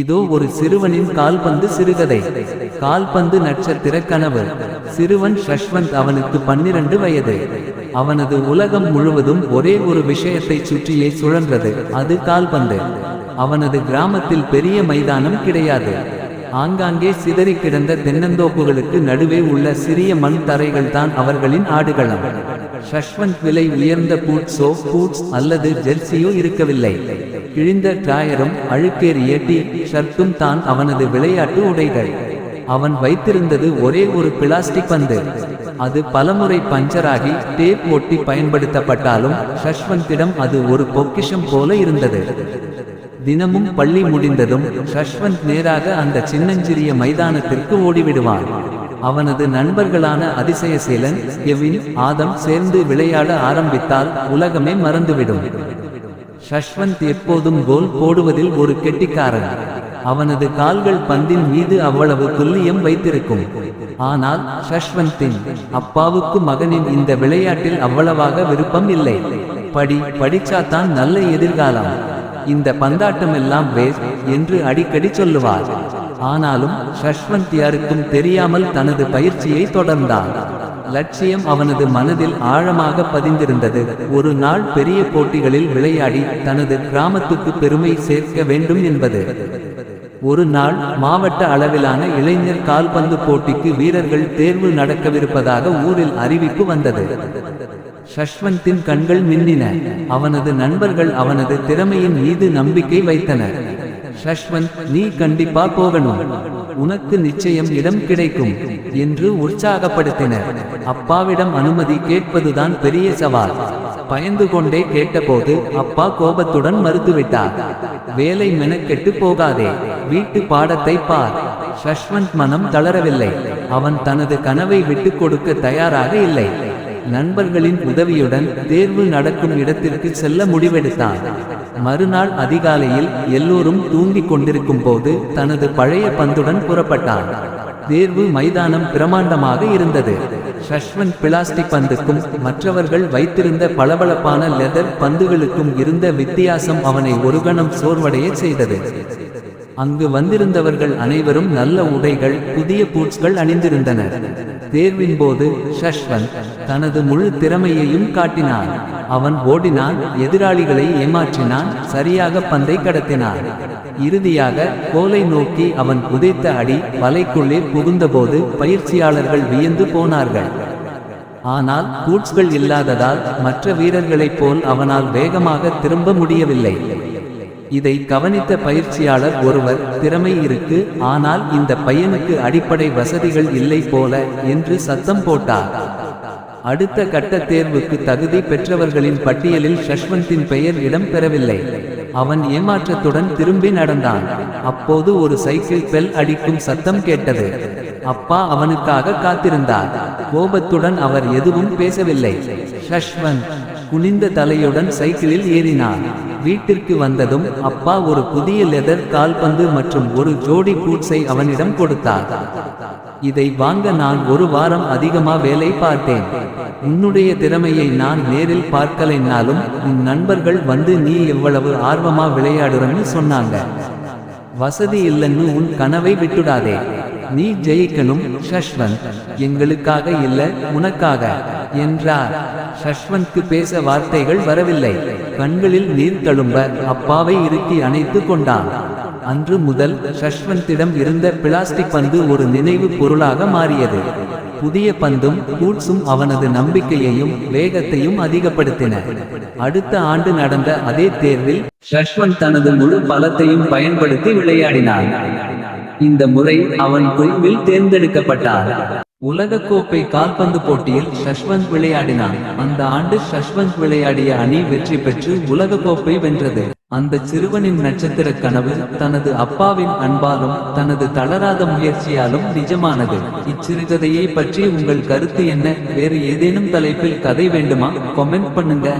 இதோ ஒரு சிறுவனின் கால்பந்து சிறுகதை. கால்பந்து நட்சத்திர கனவு. சிறுவன் ஷஷ்வந்த் அவனுக்கு பன்னிரண்டு வயது. அவனது உலகம் முழுவதும் ஒரே ஒரு விஷயத்தை சுற்றியே சுழன்றது. அது கால்பந்து. அவனது கிராமத்தில் பெரிய மைதானம் கிடையாது. ஆங்காங்கே சிதறி கிடந்த தென்னந்தோப்புகளுக்கு நடுவே உள்ள சிறிய மண் தரைகள் தான் அவர்களின் ஆடுகளம். ஷஷ்வந்த் விலை உயர்ந்த பூட்ஸோ பூட்ஸ் அல்லது ஜெர்சியோ இருக்கவில்லை. கிழிந்த டிராயரும் அழுக்கேறிய டி ஷர்ட்டும் தான் அவனது விளையாட்டு உடைகள். அவன் வைத்திருந்தது ஒரே ஒரு பிளாஸ்டிக் பந்து. அது பலமுறை பஞ்சராகி டேப் ஒட்டி பயன்படுத்தப்பட்டாலும் ஷஷ்வந்திடம் அது ஒரு பொக்கிஷம் போல இருந்தது. தினமும் பள்ளி முடிந்ததும் ஷஷ்வந்த் நேராக அந்த சின்னஞ்சிறிய மைதானத்திற்கு ஓடிவிடுவான். அவனது நண்பர்களான அதிசயசீலன் எவின் ஆதம் சேர்ந்து விளையாட ஆரம்பித்தால் உலகமே மறந்துவிடும். ஷஷ்வந்த் எப்போதும் கோல் போடுவதில் ஒரு கெட்டிக்காரன். அவனது கால்கள் பந்தின் மீது அவ்வளவு துல்லியம் வைத்திருக்கும். ஆனால் ஷஷ்வந்தின் அப்பாவுக்கு மகனின் இந்த விளையாட்டில் அவ்வளவாக விருப்பம் இல்லை. படி படிச்சாதான் நல்ல எதிர்காலம். இந்த பந்தாட்டம் எல்லாம் வேஸ்ட் என்று அடிக்கடி சொல்லுவார். ஆனாலும் ஷஷ்வந்த் யாருக்கும் தெரியாமல் தனது பயிற்சியை தொடர்ந்தான் லட்சியம் அவனது மனதில் ஆழமாக பதிந்திருந்தது. ஒரு நாள் பெரிய போட்டிகளில் விளையாடி தனது கிராமத்துக்கு பெருமை சேர்க்க வேண்டும் என்பது. ஒரு நாள் மாவட்ட அளவிலான இளைஞர் கால்பந்து போட்டிக்கு வீரர்கள் தேர்வு நடக்கவிருப்பதாக ஊரில் அறிவிப்பு வந்தது. ஷஷ்வந்தின் கண்கள் மின்னின. அவனது நண்பர்கள் அவனது திறமையின் மீது நம்பிக்கை வைத்தனர். ஷஷ்வந்த் நீ கண்டிப்பா போகணும். உனக்கு நிச்சயம் இடம் கிடைக்கும் என்று உற்சாகப்படுத்தினர். அப்பாவிடம் அனுமதி கேட்பதுதான் பெரிய சவால். பயந்து கொண்டே கேட்டபோது அப்பா கோபத்துடன் மறுத்துவிட்டார். வேலை மெனக்கெட்டு போகாதே. வீட்டு பாடத்தை பார். ஷஷ்வந்த் மனம் தளரவில்லை. அவன் தனது கனவை விட்டுக் கொடுக்க தயாராக இல்லை. நண்பர்களின் உதவியுடன் தேர்வு நடக்கும் இடத்திற்கு செல்ல முடிவெடுத்தான். மறுநாள் அதிகாலையில் எல்லோரும் தூங்கிக் கொண்டிருக்கும் போது தனது பழைய பந்துடன் புறப்பட்டான். தேர்வு மைதானம் பிரமாண்டமாக இருந்தது. ஷஷ்வந்த் பிளாஸ்டிக் பந்துக்கும் மற்றவர்கள் வைத்திருந்த பளபளப்பான லெதர் பந்துகளுக்கும் இருந்த வித்தியாசம் அவனை ஒரு கணம் சோர்வடைய செய்தது. அங்கு வந்திருந்தவர்கள் அனைவரும் நல்ல உடைகள் புதிய பூட்ஸ்கள் அணிந்திருந்தனர். தேர்வின் போது ஷஷ்வந்த் தனது முழு திறமையையும் காட்டினான். அவன் ஓடினான் எதிராளிகளை ஏமாற்றினான் சரியாக பந்தை கடத்தினான். இறுதியாக கோலை நோக்கி அவன் உதைத்த அடி வலைக்குள்ளே புகுந்தபோது பயிற்சியாளர்கள் வியந்து போனார்கள். ஆனால் பூட்ஸ்கள் இல்லாததால் மற்ற வீரர்களைப் போல் அவனால் வேகமாக திரும்ப முடியவில்லை. இதை கவனித்த பயிற்சியாளர் ஒருவர் திறமை இருக்கு ஆனால் இந்த பையனுக்கு அடிப்படை வசதிகள் இல்லை போல என்று சத்தம் போட்டார். அடுத்த கட்ட தேர்வுக்கு தகுதி பெற்றவர்களின் பட்டியலில் ஷஷ்வந்தின் பெயர் இடம் பெறவில்லை அவன் ஏமாற்றத்துடன் திரும்பி நடந்தான். அப்போது ஒரு சைக்கிள் பெல் அடிக்கும் சத்தம் கேட்டது. அப்பா அவனுக்காக காத்திருந்தார். கோபத்துடன் அவர் எதுவும் பேசவில்லை. ஷஷ்வந்த் குனிந்த தலையுடன் சைக்கிளில் ஏறினார் வீட்டிற்கு வந்ததும் அப்பா ஒரு புதிய லெதர் கால்பந்து மற்றும் ஒரு ஜோடி பூட்ஸை அவனிடம் கொடுத்தார். இதை வாங்க நான் ஒரு வாரம் அதிகமா வேலை பார்த்தேன். உன்னுடைய திறமையை நான் நேரில் பார்க்கலைன்னாலும் உன் நண்பர்கள் வந்து நீ எவ்வளவு ஆர்வமா விளையாடுறன்னு சொன்னாங்க. வசதி இல்லைன்னு உன் கனவை விட்டுடாதே. நீ ஜெயிக்கணும் ஷஷ்வந்த் எங்களுக்காக இல்ல உனக்காக. என்றார். சஷ்வந்த் பேச வார்த்தைகள் வரவில்லை. கண்களில் நீர் தழும்ப அப்பாவை இறுக்கி அணைத்து கொண்டான். அன்று முதல் ஷஷ்வந்திடம் இருந்த பிளாஸ்டிக் பந்து ஒரு நினைவு பொருளாக மாறியது. புதிய பந்தும் பூட்ஸும் அவனது நம்பிக்கையையும் வேகத்தையும் அதிகப்படுத்தின. அடுத்த ஆண்டு நடந்த அதே தேர்வில் ஷஷ்வந்த் தனது முழு பலத்தையும் பயன்படுத்தி விளையாடினான். இந்த முறை அவன் குழுவில் தேர்ந்தெடுக்கப்பட்டார் உலகக்கோப்பை கால்பந்து போட்டியில் ஷஷ்வந்த் விளையாடினான். அந்த ஆண்டு ஷஷ்வந்த் விளையாடிய அணி வெற்றி பெற்று உலகக்கோப்பை வென்றது. அந்த சிறுவனின் நட்சத்திர கனவு தனது அப்பாவின் அன்பாலும் தனது தளராத முயற்சியாலும் நிஜமானது. இச்சிறுகதையை பற்றி உங்கள் கருத்து என்ன? வேறு ஏதேனும் தலைப்பில் கதை வேண்டுமா? கொமெண்ட் பண்ணுங்க.